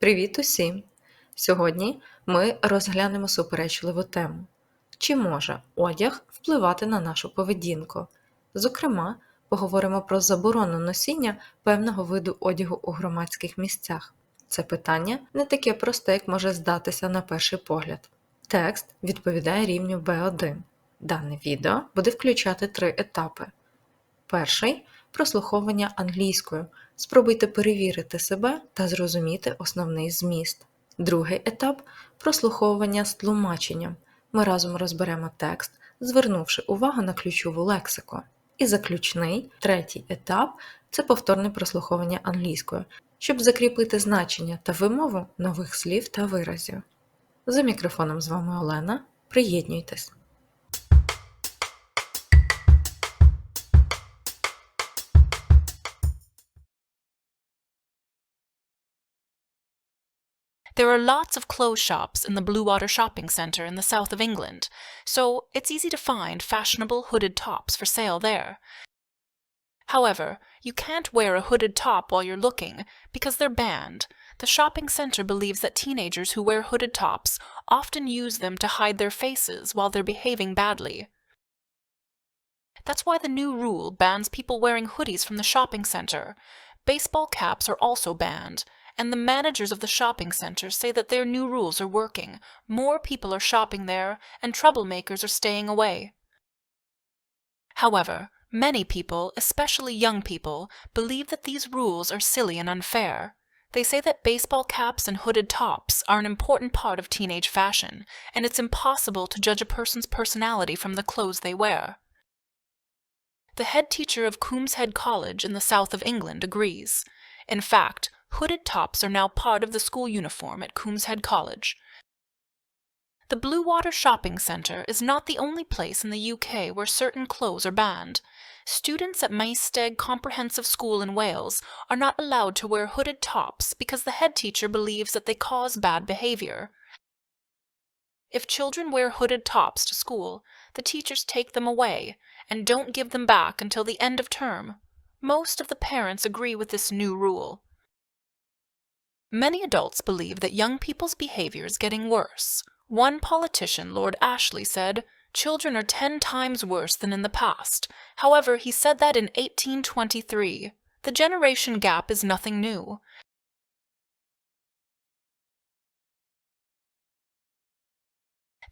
Привіт усім! Сьогодні ми розглянемо суперечливу тему: чи може одяг впливати на нашу поведінку? Зокрема, поговоримо про заборону носіння певного виду одягу у громадських місцях. Це питання не таке просте, як може здатися на перший погляд. Текст відповідає рівню B1. Дане відео буде включати три етапи. Перший прослуховування англійською. Спробуйте перевірити себе та зрозуміти основний зміст. Другий етап прослуховування з тлумаченням. Ми разом розберемо текст, звернувши увагу на ключову лексику. І заключний, третій етап це повторне прослуховування англійською, щоб закріпити значення та вимову нових слів та виразів. За мікрофоном з вами Олена. Приєднуйтесь! There are lots of clothes shops in the Bluewater Shopping Centre in the south of England, so it's easy to find fashionable hooded tops for sale there. However, you can't wear a hooded top while you're looking because they're banned. The shopping centre believes that teenagers who wear hooded tops often use them to hide their faces while they're behaving badly. That's why the new rule bans people wearing hoodies from the shopping centre. Baseball caps are also banned, and the managers of the shopping centre say that their new rules are working. More people are shopping there, and troublemakers are staying away. However, many people, especially young people, believe that these rules are silly and unfair. They say that baseball caps and hooded tops are an important part of teenage fashion, and it's impossible to judge a person's personality from the clothes they wear. The head teacher of Coombs Head College in the south of England agrees. In fact, hooded tops are now part of the school uniform at Coombs Head College. The Bluewater Shopping Centre is not the only place in the UK where certain clothes are banned. Students at Maesteg Comprehensive School in Wales are not allowed to wear hooded tops because the head teacher believes that they cause bad behaviour. If children wear hooded tops to school, the teachers take them away and don't give them back until the end of term. Most of the parents agree with this new rule. Many adults believe that young people's behavior is getting worse. One politician, Lord Ashley, said, Children are ten times worse than in the past. However, he said that in 1823. The generation gap is nothing new.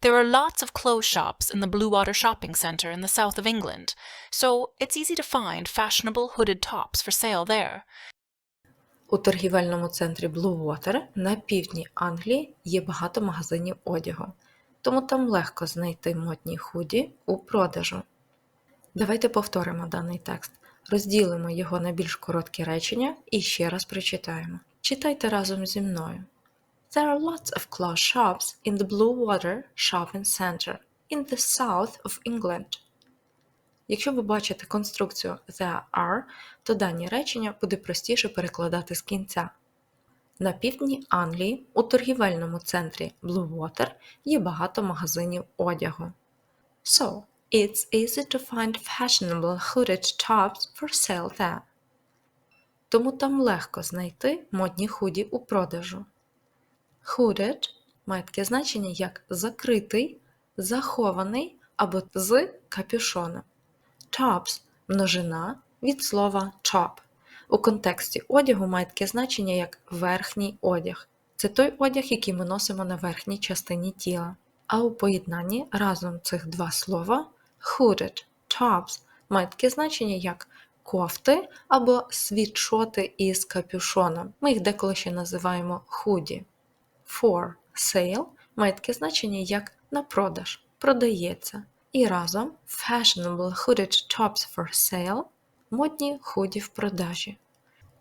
There are lots of clothes shops in the Bluewater Shopping Centre in the south of England, so it's easy to find fashionable hooded tops for sale there. У торгівельному центрі Bluewater на півдні Англії є багато магазинів одягу, тому там легко знайти модні худі у продажу. Давайте повторимо даний текст, розділимо його на більш короткі речення і ще раз прочитаємо. Читайте разом зі мною. There are lots of clothes shops in the Bluewater Shopping Center in the south of England. Якщо ви бачите конструкцію there are, то дані речення буде простіше перекладати з кінця. На півдні Англії у торгівельному центрі Bluewater є багато магазинів одягу. So, it's easy to find fashionable hooded tops for sale there. Тому там легко знайти модні худі у продажу. Hooded має таке значення як закритий, захований або з капюшоном. Tops – множина від слова top. У контексті одягу має таке значення як верхній одяг. Це той одяг, який ми носимо на верхній частині тіла. А у поєднанні разом цих два слова hooded tops має таке значення як кофти або світшоти із капюшоном. Ми їх деколи ще називаємо худі. For sale має таке значення як на продаж, продається. І разом fashionable hooded tops for sale модні худі в продажі.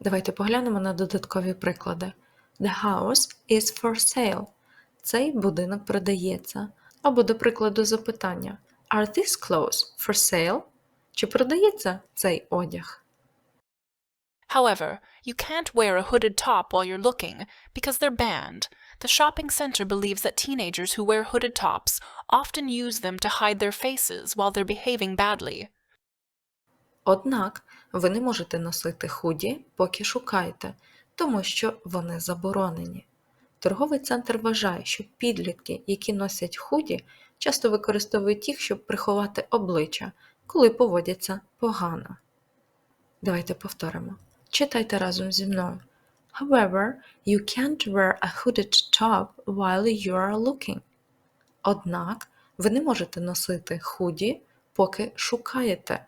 Давайте поглянемо на додаткові приклади. The house is for sale. Цей будинок продається. Або, до прикладу, запитання Are these clothes for sale? Чи продається цей одяг? However, you can't wear a hooded top while you're looking because they're banned. The shopping center believes that teenagers who wear hooded tops often use them to hide their faces while they're behaving badly. Однак ви не можете носити худі, поки шукаєте, тому що вони заборонені. Торговий центр вважає, що підлітки, які носять худі, часто використовують їх, щоб приховати обличчя, коли поводяться погано. Давайте повторимо. Читайте разом зі мною. However, you can't wear a hooded top while you are looking. Однак ви не можете носити худі, поки шукаєте.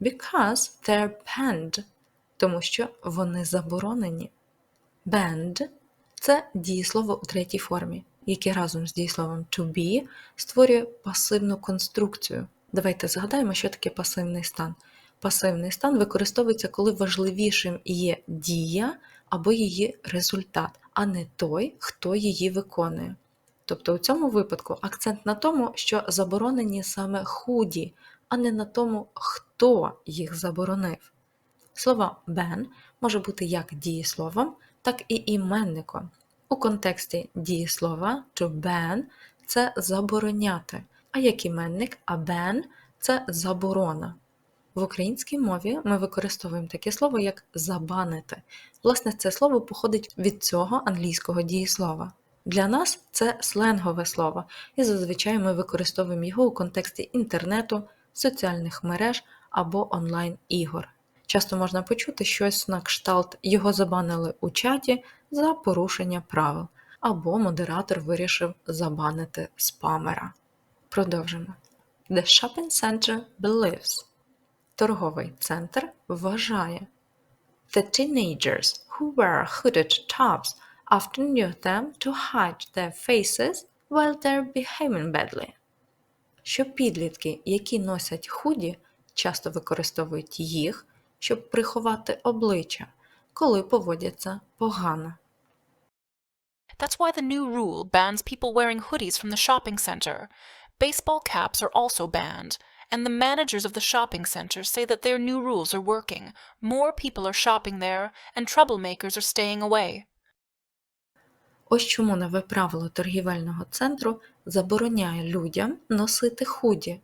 Because they're banned, тому що вони заборонені. Banned – це дієслово у третій формі, яке разом з дієсловом to be створює пасивну конструкцію. Давайте згадаємо, що таке пасивний стан. Пасивний стан використовується, коли важливішим є дія або її результат, а не той, хто її виконує. Тобто у цьому випадку акцент на тому, що заборонені саме худі, а не на тому, хто їх заборонив. Слово ban може бути як дієсловом, так і іменником. У контексті дієслова to ban це забороняти, а як іменник a ban це заборона. В українській мові ми використовуємо таке слово як забанити. Власне, це слово походить від цього англійського дієслова. Для нас це сленгове слово, і зазвичай ми використовуємо його у контексті інтернету, соціальних мереж або онлайн-ігор. Часто можна почути щось на кшталт його забанили у чаті за порушення правил, або модератор вирішив забанити спамера. Продовжимо. The shopping center believes. Торговий центр вважає. The teenagers who wear hooded tops often use them to hide their faces while they're behaving badly. Що підлітки, які носять худі, часто використовують їх, щоб приховати обличчя, коли поводяться погано. That's why the new rule bans people wearing hoodies from the shopping center. Baseball caps are also banned, and the managers of the shopping center say that their new rules are working. More people are shopping there, and troublemakers are staying away. Ось чому нове правило торгівельного центру забороняє людям носити худі.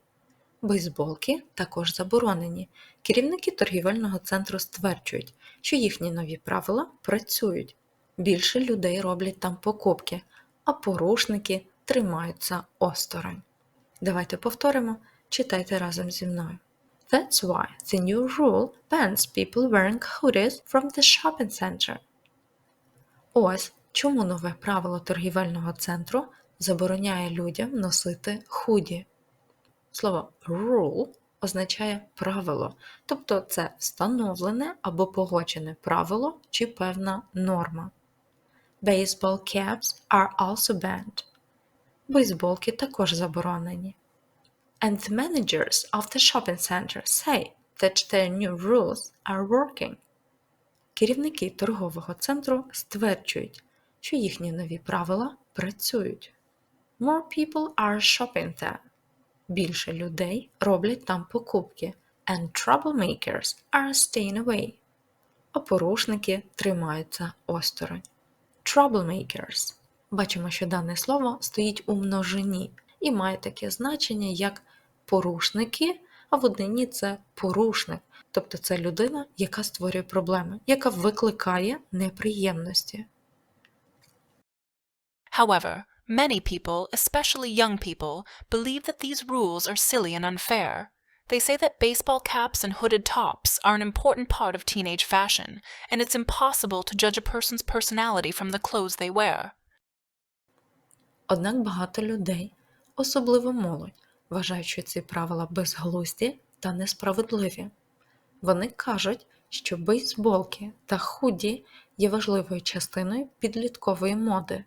Бейсболки також заборонені. Керівники торгівельного центру стверджують, що їхні нові правила працюють. Більше людей роблять там покупки, а порушники тримаються осторонь. Давайте повторимо, читайте разом зі мною. That's why the new rule bans people wearing hoodies from the shopping center. Ось чому нове правило торгівельного центру забороняє людям носити худі. Слово rule означає правило, тобто це встановлене або погоджене правило чи певна норма. Baseball caps are also banned. Бейсболки також заборонені. And the managers of the shopping center say that their new rules are working. Керівники торгового центру стверджують, що їхні нові правила працюють. More people are shopping there. Більше людей роблять там покупки. And troublemakers are staying away. А тримаються осторонь. Troublemakers. Бачимо, що дане слово стоїть у множині і має таке значення, як порушники, а в однині це порушник, тобто це людина, яка створює проблеми, яка викликає неприємності. However, many people, especially young people, believe that these rules are silly and unfair. They say that baseball caps and hooded tops are an important part of teenage fashion, and it's impossible to judge a person's personality from the clothes they wear. Однак багато людей, особливо молодь, вважають, що ці правила безглузді та несправедливі. Вони кажуть, що бейсболки та худі є важливою частиною підліткової моди,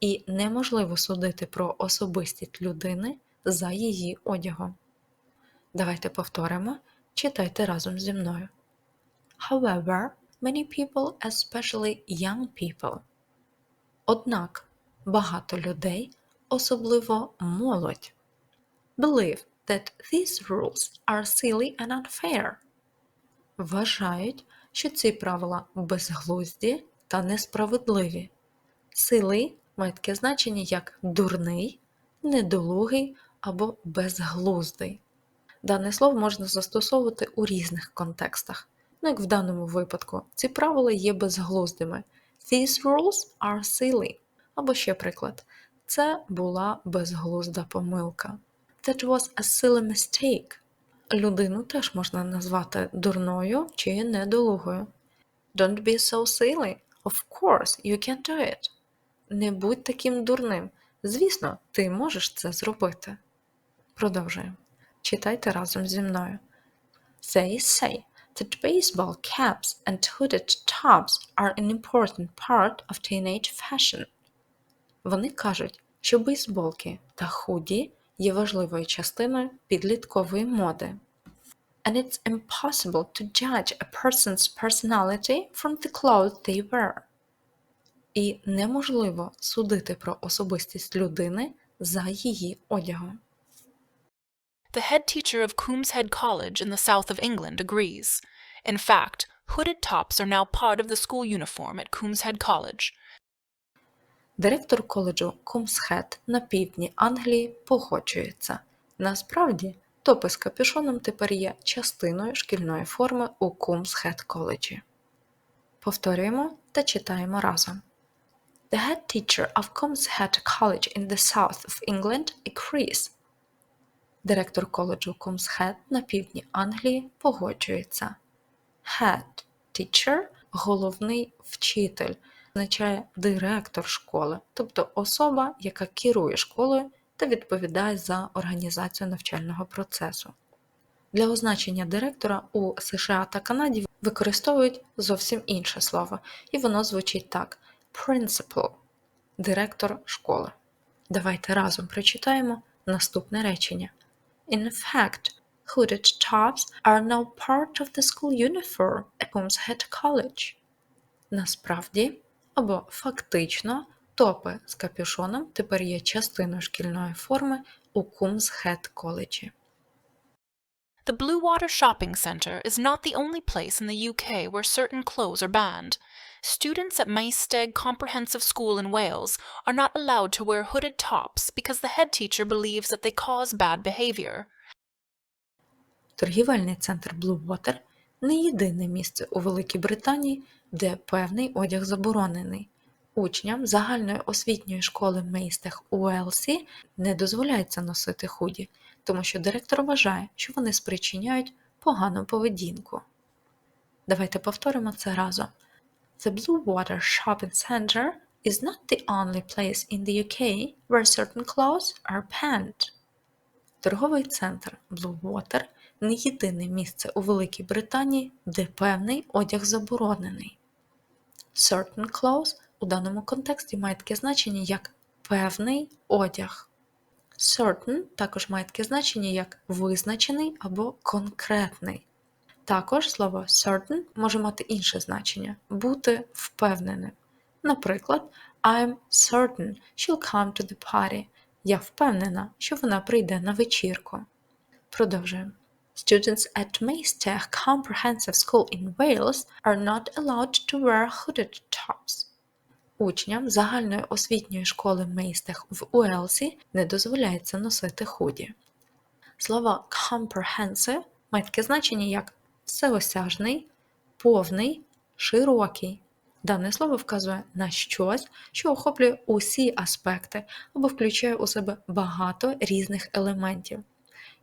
і неможливо судити про особистість людини за її одягом. Давайте повторимо, читайте разом зі мною. However, many people, especially young people. Однак багато людей, особливо молодь, believe that these rules are silly and unfair. Вважають, що ці правила безглузді та несправедливі. Silly має таке значення як дурний, недолугий або безглуздий. Дане слово можна застосовувати у різних контекстах. Ну, як в даному випадку, ці правила є безглуздими. These rules are silly. Або ще приклад. Це була безглузда помилка. That was a silly mistake. Людину теж можна назвати дурною чи недолугою. Don't be so silly. Of course, you can do it. Не будь таким дурним. Звісно, ти можеш це зробити. Продовжуємо. Читайте разом зі мною. They say that baseball caps and hooded tops are an important part of teenage fashion. Вони кажуть, що бейсболки та худі є важливою частиною підліткової моди. And it's impossible to judge a person's personality from the clothes they wear. І неможливо судити про особистість людини за її одягом. The head teacher of Coombs Head College in the south of England agrees. In fact, hooded tops are now part of the school uniform at Coombs Head College. Директор коледжу Кумсхед на півдні Англії погоджується. Насправді, топи з капюшоном тепер є частиною шкільної форми у Кумсхед коледжі. Повторюємо та читаємо разом. The head teacher of Cumshead College in the south of England agrees. Директор коледжу Кумсхед на півдні Англії погоджується. Head teacher – головний вчитель, означає директор школи, тобто особа, яка керує школою та відповідає за організацію навчального процесу. Для означення директора у США та Канаді використовують зовсім інше слово, і воно звучить так: principal – директор школи. Давайте разом прочитаємо наступне речення. In fact, hooded tops are now part of the school uniform at Head College. Насправді, або фактично, топи з капюшоном тепер є частиною шкільної форми у Head коледжі. The Blue Water Shopping Centre is not the only place in the UK where certain clothes are banned. Students at Maesteg Comprehensive School in Wales are not allowed to wear hooded tops because the head teacher believes that they cause bad behaviour. Торгівельний центр Blue Water не єдине місце у Великій Британії, де певний одяг заборонений. Учням загальної освітньої школи Мейстех Уелсі не дозволяється носити худі, тому що директор вважає, що вони спричиняють погану поведінку. Давайте повторимо це разом. The Blue Water Shopping Center is not the only place in the UK where certain clothes are banned. Торговий центр Blue Water не єдине місце у Великій Британії, де певний одяг заборонений. Certain clothes у даному контексті має таке значення як певний одяг. Certain також має таке значення як визначений або конкретний. Також слово certain може мати інше значення бути впевненим. Наприклад, I'm certain she'll come to the party. Я впевнена, що вона прийде на вечірку. Продовжуємо. Students at Maesteg Comprehensive School in Wales are not allowed to wear hooded tops. Учням загальної освітньої школи Мейстех в Уелсі не дозволяється носити худі. Слово comprehensive має таке значення як всеосяжний, повний, широкий. Дане слово вказує на щось, що охоплює усі аспекти або включає у себе багато різних елементів.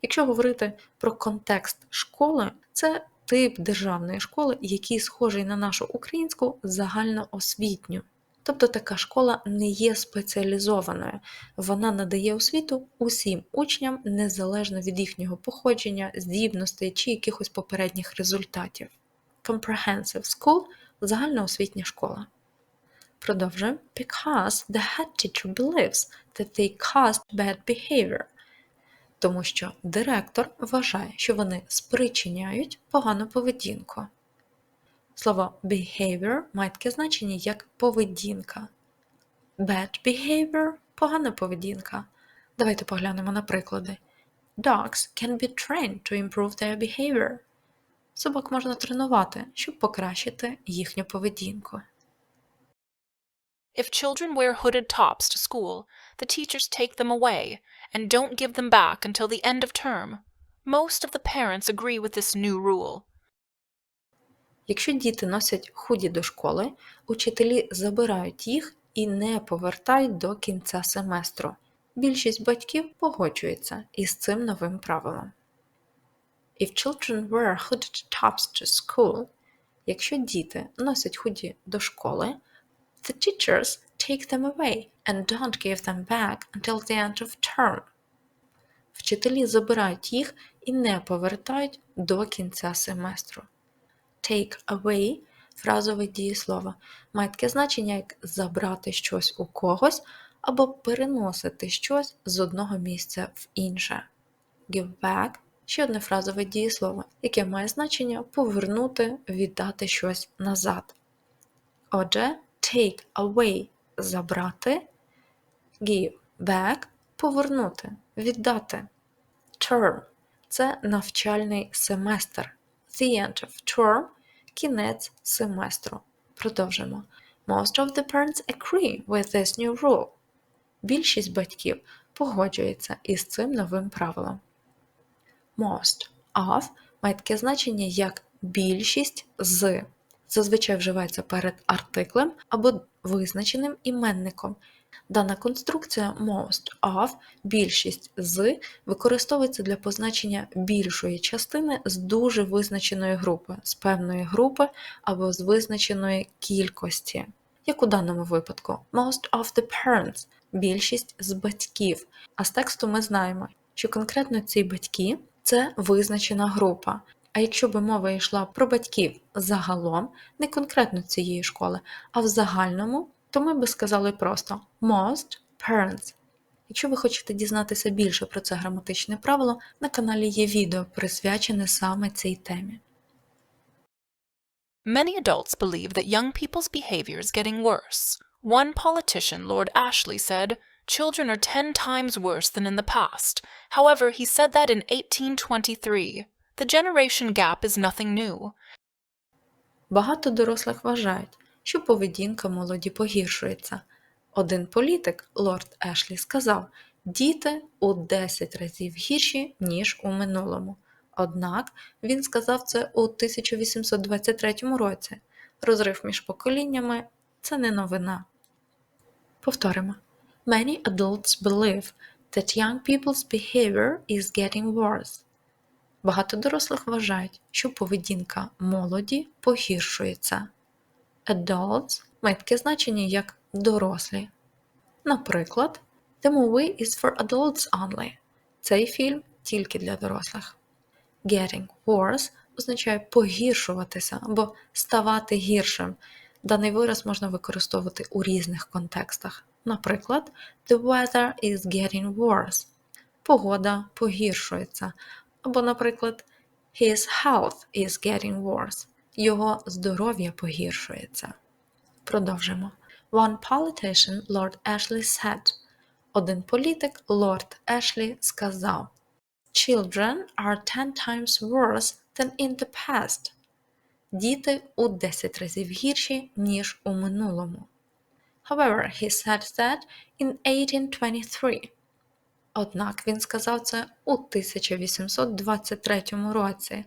Якщо говорити про контекст школи, це тип державної школи, який схожий на нашу українську загальноосвітню. Тобто така школа не є спеціалізованою, вона надає освіту усім учням незалежно від їхнього походження, здібностей чи якихось попередніх результатів. Comprehensive School загальноосвітня школа. Продовжуємо. Because the head teacher believes that they caused bad behavior. Тому що директор вважає, що вони спричиняють погану поведінку. Слово behavior має таке значення як поведінка. Bad behavior погана поведінка. Давайте поглянемо на приклади. Dogs can be trained to improve their behavior. Собак можна тренувати, щоб покращити їхню поведінку. If children wear hooded tops to school, the teachers take them away and don't give them back until the end of term. Most of the parents agree with this new rule. Якщо діти носять худі до школи, учителі забирають їх і не повертають до кінця семестру. Більшість батьків погоджується із цим новим правилом. If children wear hooded tops to school, якщо діти носять худі до школи, the teachers take them away and don't give them back until the end of term. Вчителі забирають їх і не повертають до кінця семестру. Take away фразове дієслово має таке значення, як забрати щось у когось або переносити щось з одного місця в інше. Give back ще одне фразове дієслово, яке має значення повернути, віддати щось назад. Отже, take away забрати, give back повернути, віддати. Term це навчальний семестр. The end of term кінець семестру. Продовжимо. Most of the parents agree with this new rule. Більшість батьків погоджується із цим новим правилом. Most of має таке значення як більшість з. Зазвичай вживається перед артиклем або визначеним іменником. Дана конструкція most of більшість з використовується для позначення більшої частини з дуже визначеної групи, з певної групи або з визначеної кількості. Як у даному випадку, most of the parents більшість з батьків. А з тексту ми знаємо, що конкретно ці батьки це визначена група. А якщо би мова йшла про батьків загалом, не конкретно цієї школи, а в загальному, то ми би сказали просто most parents. Якщо ви хочете дізнатися більше про це граматичне правило, на каналі є відео, присвячене саме цій темі. Many adults believe that young people's behavior is getting worse. One politician, Lord Ashley, said, Children are ten times worse than in the past. However, he said that in 1823. The generation gap is nothing new. Багато дорослих вважають, що поведінка молоді погіршується. Один політик, лорд Ешлі, сказав: діти у 10 разів гірші, ніж у минулому. Однак він сказав це у 1823 році. Розрив між поколіннями це не новина. Повторимо. Many adults believe that young people's behavior is getting worse. Багато дорослих вважають, що поведінка молоді погіршується. Adults має таке значення як дорослі. Наприклад, The movie is for adults only. Цей фільм тільки для дорослих. Getting worse означає погіршуватися або ставати гіршим. Даний вираз можна використовувати у різних контекстах. Наприклад, The weather is getting worse. Погода погіршується. Або, наприклад, His health is getting worse. Його здоров'я погіршується. Продовжимо. One politician, Lord Ashley, said. Один політик, лорд Ешлі, сказав Children are ten times worse than in the past. Діти у 10 разів гірші, ніж у минулому. However, he said that in 1823. Однак він сказав це у 1823 році.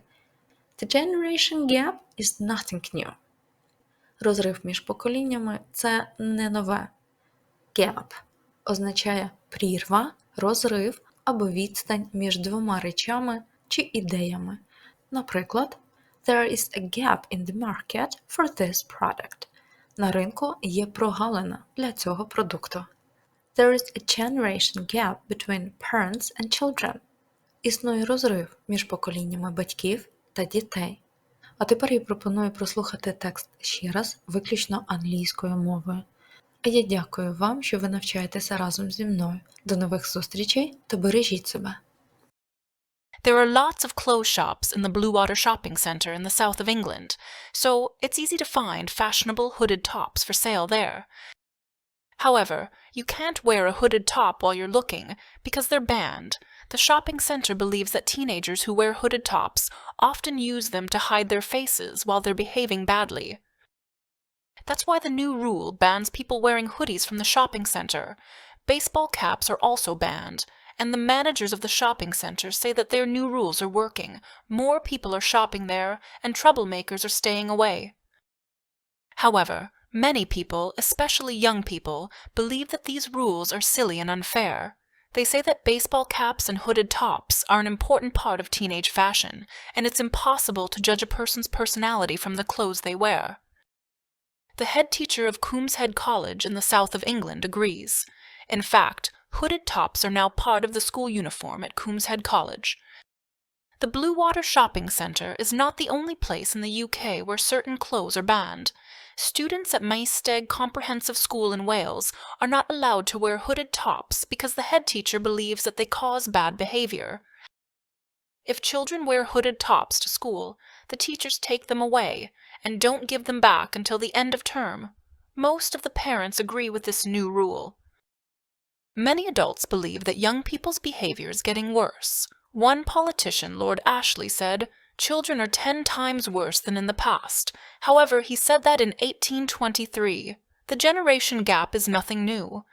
The generation gap is nothing new. Розрив між поколіннями це не нове. Gap означає прірва, розрив або відстань між двома речами чи ідеями. Наприклад, There is a gap in the market for this product. На ринку є прогалина для цього продукту. There is a generation gap between parents and children. Існує розрив між поколіннями батьків та дітей. А тепер я пропоную прослухати текст ще раз, виключно англійською мовою. А я дякую вам, що ви навчаєтеся разом зі мною. До нових зустрічей та бережіть себе. There are lots of clothes shops in the Blue Water Shopping Centre in the south of England, so it's easy to find fashionable hooded tops for sale there. However, you can't wear a hooded top while you're looking because they're banned. The shopping centre believes that teenagers who wear hooded tops often use them to hide their faces while they're behaving badly. That's why the new rule bans people wearing hoodies from the shopping centre. Baseball caps are also banned, and the managers of the shopping centre say that their new rules are working. More people are shopping there, and troublemakers are staying away. However, Many people, especially young people, believe that these rules are silly and unfair. They say that baseball caps and hooded tops are an important part of teenage fashion, and it's impossible to judge a person's personality from the clothes they wear. The head teacher of Coombs Head College in the south of England agrees. In fact, hooded tops are now part of the school uniform at Coombs Head College. The Blue Water Shopping Centre is not the only place in the UK where certain clothes are banned. Students at Maesteg Comprehensive School in Wales are not allowed to wear hooded tops because the head teacher believes that they cause bad behavior. If children wear hooded tops to school, the teachers take them away and don't give them back until the end of term. Most of the parents agree with this new rule. Many adults believe that young people's behavior is getting worse. One politician, Lord Ashley, said, Children are ten times worse than in the past. However, he said that in 1823. The generation gap is nothing new.